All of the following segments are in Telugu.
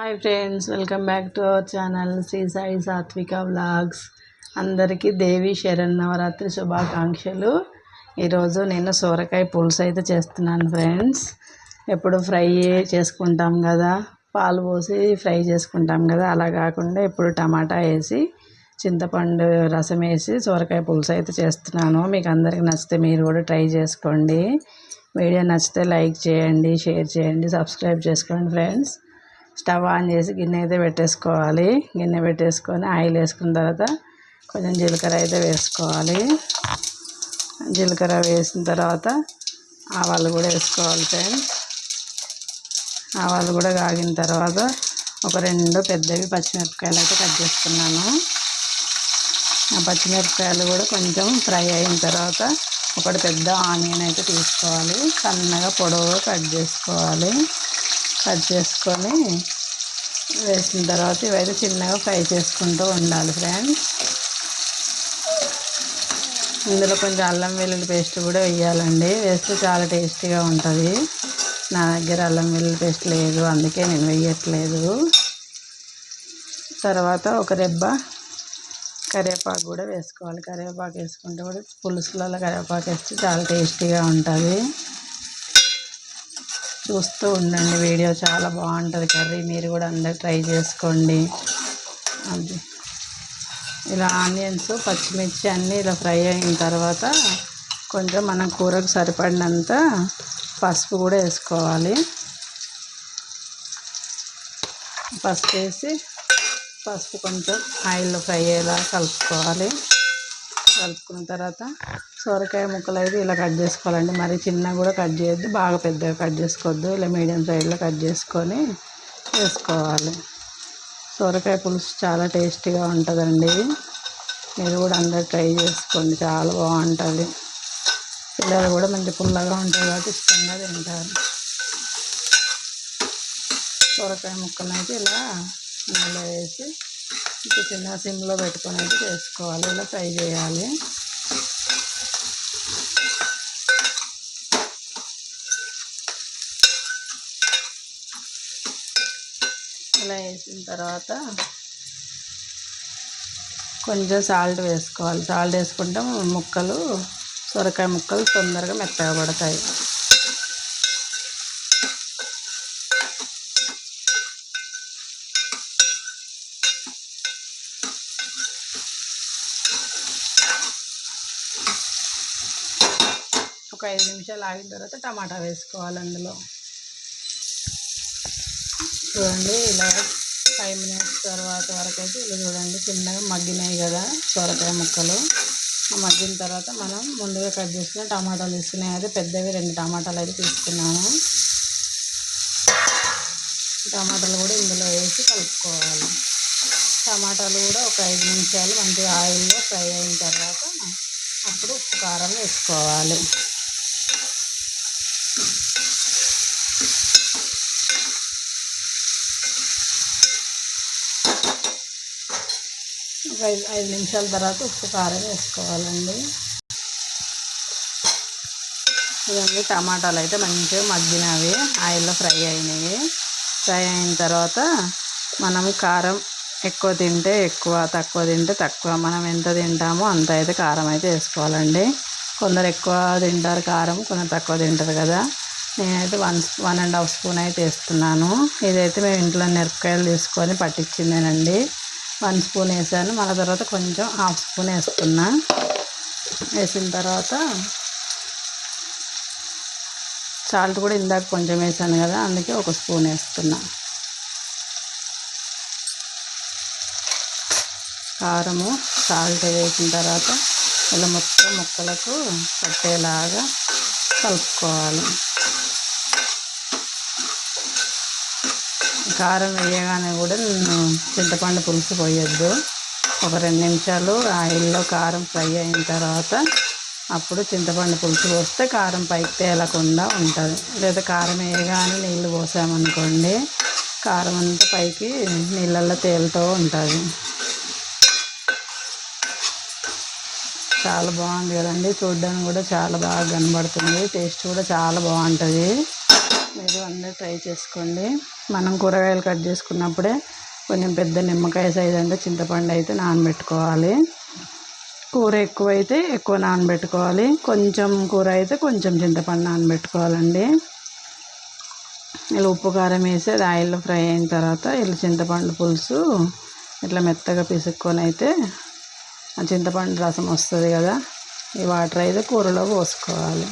Hi friends welcome back to our channel Shri Sai Satvika vlogs. అందరికీ దేవి శరన్నవరాత్రి శుభాకాంక్షలు. ఈరోజు నేను సోరకాయ పులుసు అయితే చేస్తున్నాను ఫ్రెండ్స్. ఎప్పుడు ఫ్రై చేసుకుంటాం కదా పాలు పోసి ఫ్రై చేసుకుంటాం కదా అలా కాకుండా ఇప్పుడు టమాటా వేసి చింతపండు రసం వేసి సోరకాయ పులుసు అయితే చేస్తున్నాను. మీకు అందరికి నచ్చితే మీరు కూడా ట్రై చేసుకోండి. వీడియో నచ్చితే లైక్ చేయండి షేర్ చేయండి సబ్స్క్రైబ్ చేసుకోండి ఫ్రెండ్స్. స్టవ్ ఆన్ చేసి గిన్నె అయితే పెట్టేసుకోవాలి. గిన్నె పెట్టేసుకొని ఆయిల్ వేసుకున్న తర్వాత కొంచెం జీలకర్ర అయితే వేసుకోవాలి. జీలకర్ర వేసిన తర్వాత ఆవాలు కూడా వేసుకోవాలి ఫ్రెండ్స్. ఆవాలు కూడా కాగిన తర్వాత ఒక రెండు పెద్దవి పచ్చిమిరపకాయలు అయితే కట్ చేసుకున్నాను. ఆ పచ్చిమిరపకాయలు కూడా కొంచెం ఫ్రై అయిన తర్వాత ఒకటి పెద్ద ఆనియన్ అయితే తీసుకోవాలి. సన్నగా పొడవుగా కట్ చేసుకోవాలి. కట్ చేసుకొని వేసిన తర్వాత ఇవైతే చిన్నగా ఫ్రై చేసుకుంటూ ఉండాలి ఫ్రెండ్స్. ఇందులో కొంచెం అల్లం వెల్లుల్లి పేస్ట్ కూడా వేయాలండి. వేస్తే చాలా టేస్టీగా ఉంటుంది. నా దగ్గర అల్లం వెల్లుల్లి పేస్ట్ లేదు అందుకే నేను వేయట్లేదు. తర్వాత ఒక రెబ్బ కరివేపాకు కూడా వేసుకోవాలి. కరివేపాకు వేసుకుంటే కూడా పులుసులలో కరివేపాకు వేస్తే చాలా టేస్టీగా ఉంటుంది. చూస్తూ ఉండండి. వీడియో చాలా బాగుంటుంది. కర్రీ మీరు కూడా అందరు ట్రై చేసుకోండి. అది. ఇలా ఆనియన్స్ పచ్చిమిర్చి అన్నీ ఇలా ఫ్రై అయిన తర్వాత కొంచెం మనం కూరకు సరిపడినంత పసుపు కూడా వేసుకోవాలి. పసుపు వేసి పసుపు కొంచెం ఆయిల్లో ఫ్రై అయ్యేలా కలుపుకోవాలి. కలుపుకున్న తర్వాత సొరకాయ ముక్కలు అయితే ఇలా కట్ చేసుకోవాలండి. మరి చిన్నగా కూడా కట్ చేయొద్దు బాగా పెద్దగా కట్ చేసుకోవద్దు. ఇలా మీడియం సైజులో కట్ చేసుకొని వేసుకోవాలి. సొరకాయ పులుసు చాలా టేస్టీగా ఉంటుందండి. మీరు కూడా అందరు ట్రై చేసుకోండి చాలా బాగుంటుంది. పిల్లలు కూడా మంచి పుల్లగా ఉంటుంది కాబట్టి ఇష్టంగా తింటారు. సొరకాయ ముక్కలు అయితే ఇలా ఇందులో వేసి చిన్న సిమ్లో పెట్టుకొని అయితే చేసుకోవాలి. ఇలా ఫ్రై చేయాలి ఇలా వేసిన తర్వాత కొంచెం సాల్ట్ వేసుకోవాలి. సాల్ట్ వేసుకుంటే ముక్కలు సొరకాయ ముక్కలు తొందరగా మెత్తగా పడతాయి. ఒక ఐదు నిమిషాలు ఆగిన తర్వాత టమాటా వేసుకోవాలి అందులో. చూడండి ఇలా ఫైవ్ మినిట్స్ తర్వాత వరకు అయితే ఇలా చూడండి చిన్నగా మగ్గినాయి కదా సొరకాయ ముక్కలు. మగ్గిన తర్వాత మనం ముందుగా కట్ చేసుకున్న టమాటాలు తీసుకున్నాయి. అయితే పెద్దవి రెండు టమాటాలు అయితే తీసుకున్నాము టమాటాలు కూడా ఇందులో వేసి కలుపుకోవాలి. టమాటాలు కూడా ఒక ఐదు నిమిషాలు మంచిగా ఆయిల్లో ఫ్రై అయిన తర్వాత అప్పుడు ఉప్పు కారం వేసుకోవాలి. ఒక ఐదు ఐదు నిమిషాల తర్వాత ఉప్పు కారం వేసుకోవాలండి. ఇవన్నీ టమాటాలు అయితే మంచిగా మగ్గినవి ఆయిల్లో ఫ్రై అయినవి. ఫ్రై అయిన తర్వాత మనం కారం ఎక్కువ తింటే ఎక్కువ తక్కువ తింటే తక్కువ మనం ఎంత తింటామో అంత అయితే కారం అయితే వేసుకోవాలండి. కొందరు ఎక్కువ తింటారు కారం కొందరు తక్కువ తింటారు కదా. నేనైతే one one and half spoon అయితే వేస్తున్నాను. ఇదైతే మేము ఇంట్లో మిరపకాయలు తీసుకొని పట్టించిందేనండి. వన్ స్పూన్ వేసాను. మళ్ళీ తర్వాత కొంచెం హాఫ్ స్పూన్ వేసుకున్నా. వేసిన తర్వాత సాల్ట్ కూడా ఇందాక కొంచెం వేసాను కదా అందుకే ఒక స్పూన్ వేస్తున్నా. కారము సాల్ట్ వేసిన తర్వాత ఇలా మొత్తం ముక్కలకు పట్టేలాగా కలుపుకోవాలి. కారం వేయగానే కూడా చింతపండు పులుసు పోయొద్దు. ఒక రెండు నిమిషాలు ఆయిల్లో కారం ఫ్రై అయిన తర్వాత అప్పుడు చింతపండు పులుసు పోస్తే కారం పైకి తేలకుండా ఉంటుంది. లేదా కారం వేయగానే నీళ్ళు పోసామనుకోండి కారం అంతా పైకి నీళ్ళల్లో తేలుతూ ఉంటుంది. చాలా బాగుంది కదండి. చూడడానికి కూడా చాలా బాగా కనబడుతుంది. టేస్ట్ కూడా చాలా బాగుంటుంది. మీరు అందరూ ట్రై చేసుకోండి. మనం కూరగాయలు కట్ చేసుకున్నప్పుడే కొంచెం పెద్ద నిమ్మకాయ సైజ్ అంటే చింతపండు అయితే నానబెట్టుకోవాలి. కూర ఎక్కువైతే ఎక్కువ నానబెట్టుకోవాలి. కొంచెం కూర అయితే కొంచెం చింతపండు నానబెట్టుకోవాలండి. ఇలా ఉప్పు కారం వేసి అది ఆయిల్లో ఫ్రై అయిన తర్వాత ఇలా చింతపండు పులుసు ఇట్లా మెత్తగా పిసుక్కొని అయితే ఆ చింతపండు రసం వస్తుంది కదా ఈ వాటర్ అయితే కూరలో పోసుకోవాలి.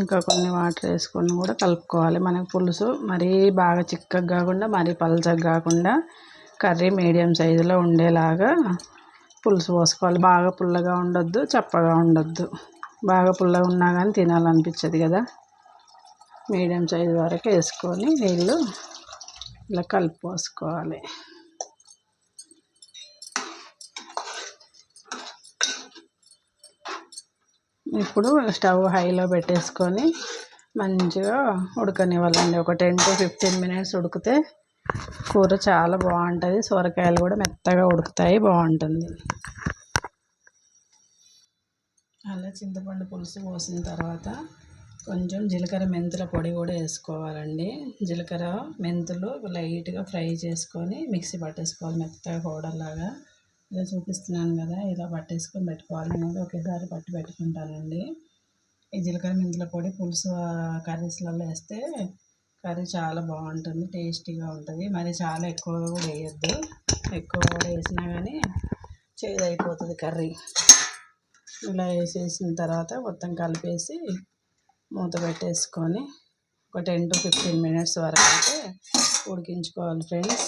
ఇంకా కొన్ని వాటర్ వేసుకొని కూడా కలుపుకోవాలి. మనకి పులుసు మరీ బాగా చిక్కగా కాకుండా మరీ పలచగా కాకుండా కర్రీ మీడియం సైజులో ఉండేలాగా పులుసు పోసుకోవాలి. బాగా పుల్లగా ఉండొద్దు చప్పగా ఉండొద్దు. బాగా పుల్లగా ఉన్నా కానీ తినాలనిపించదు కదా. మీడియం సైజు వరకు వేసుకొని నీళ్ళు ఇలా కలిపి పోసుకోవాలి. ఇప్పుడు స్టవ్ హైలో పెట్టేసుకొని మంచిగా ఉడకనివ్వాలండి. ఒక టెన్ టు ఫిఫ్టీన్ మినిట్స్ ఉడికితే కూర చాలా బాగుంటుంది. సొరకాయలు కూడా మెత్తగా ఉడుకుతాయి. బాగుంటుంది. అలా చింతపండు పులుసు పోసిన తర్వాత కొంచెం జీలకర్ర మెంతుల పొడి కూడా వేసుకోవాలండి. జీలకర్ర మెంతులు లైట్గా ఫ్రై చేసుకొని మిక్సీ పట్టేసుకోవాలి. మెత్తగా పౌడర్ లాగా ఇలా చూపిస్తున్నాను కదా ఇలా పట్టేసుకొని పెట్టుకోవాలి. నేను ఒకేసారి పట్టి పెట్టుకుంటానండి. ఈ జీలకర్ర మెంతుల పొడి పులుసు కర్రీస్లలో వేస్తే కర్రీ చాలా బాగుంటుంది టేస్టీగా ఉంటుంది. మరి చాలా ఎక్కువ కూడా వేయద్దు. ఎక్కువ కూడా వేసినా కానీ చేదు అయిపోతుంది కర్రీ. ఇలా వేసేసిన తర్వాత మొత్తం కలిపేసి మూత పెట్టేసుకొని ఒక టెన్ టు ఫిఫ్టీన్ మినిట్స్ వరకు అయితే ఉడికించుకోవాలి ఫ్రెండ్స్.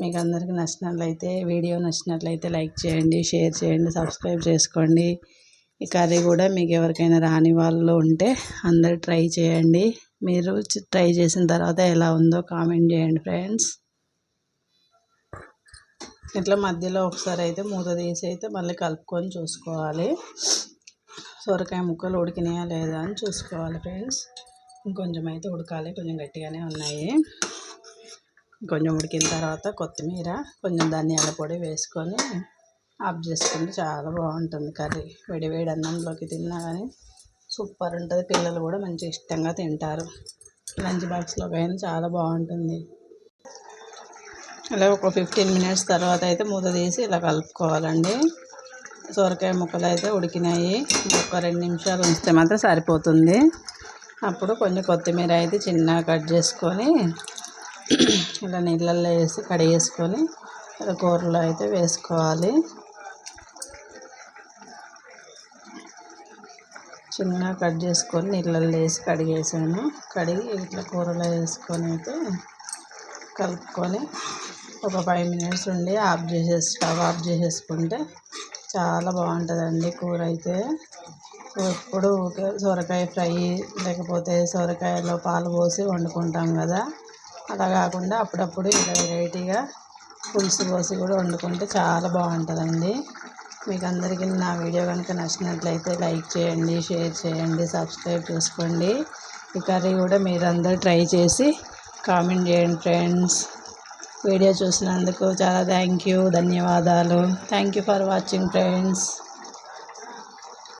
మీకు అందరికీ నచ్చినట్లయితే వీడియో నచ్చినట్లయితే లైక్ చేయండి షేర్ చేయండి సబ్స్క్రైబ్ చేసుకోండి. ఈ కర్రీ కూడా మీకు ఎవరికైనా రాని వాళ్ళు ఉంటే అందరు ట్రై చేయండి. మీరు ట్రై చేసిన తర్వాత ఎలా ఉందో కామెంట్ చేయండి ఫ్రెండ్స్. ఇట్లా మధ్యలో ఒకసారి అయితే మూత తీసి అయితే మళ్ళీ కలుపుకొని చూసుకోవాలి. సొరకాయ ముక్కలు ఉడికినాయా లేదా అని చూసుకోవాలి ఫ్రెండ్స్. ఇంకొంచెం అయితే ఉడకాలి కొంచెం గట్టిగానే ఉన్నాయి. కొంచెం ఉడికిన తర్వాత కొత్తిమీర కొంచెం ధనియాల పొడి వేసుకొని ఆఫ్ చేసుకుంటే చాలా బాగుంటుంది కర్రీ. వేడివేడి అన్నంలోకి తిన్నా కానీ సూపర్ ఉంటుంది. పిల్లలు కూడా మంచి ఇష్టంగా తింటారు. లంచ్ బాక్స్లో కానీ చాలా బాగుంటుంది. అలా ఒక ఫిఫ్టీన్ మినిట్స్ తర్వాత అయితే మూత తీసి ఇలా కలుపుకోవాలండి. సొరకాయ ముక్కలు అయితే ఉడికినాయి. ఒక రెండు నిమిషాలు ఉంచితే మాత్రం సరిపోతుంది. అప్పుడు కొంచెం కొత్తిమీర అయితే చిన్నగా కట్ చేసుకొని ఇలా నీళ్ళల్లో వేసి కడిగేసుకొని కూరలో అయితే వేసుకోవాలి. చిన్నగా కట్ చేసుకొని నీళ్ళల్లో వేసి కడిగేసాను. కడిగి ఇట్లా కూరలో వేసుకొని అయితే కలుపుకొని ఒక ఫైవ్ మినిట్స్ ఉండి ఆఫ్ చేసేసి స్టవ్ ఆఫ్ చేసేసుకుంటే చాలా బాగుంటుందండి కూర అయితే. ఎప్పుడు సొరకాయ ఫ్రై లేకపోతే సొరకాయలో పాలు పోసి వండుకుంటాం కదా. అలా కాకుండా అప్పుడప్పుడు ఇలా వెరైటీగా పులుసు పోసి కూడా వండుకుంటే చాలా బాగుంటుందండి. మీకు అందరికీ నా వీడియో కనుక నచ్చినట్లయితే లైక్ చేయండి షేర్ చేయండి సబ్స్క్రైబ్ చేసుకోండి. ఈ కర్రీ కూడా మీరందరూ ట్రై చేసి కామెంట్ చేయండి ఫ్రెండ్స్. వీడియో చూసినందుకు చాలా థ్యాంక్ యూ ధన్యవాదాలు. Thank you for watching friends.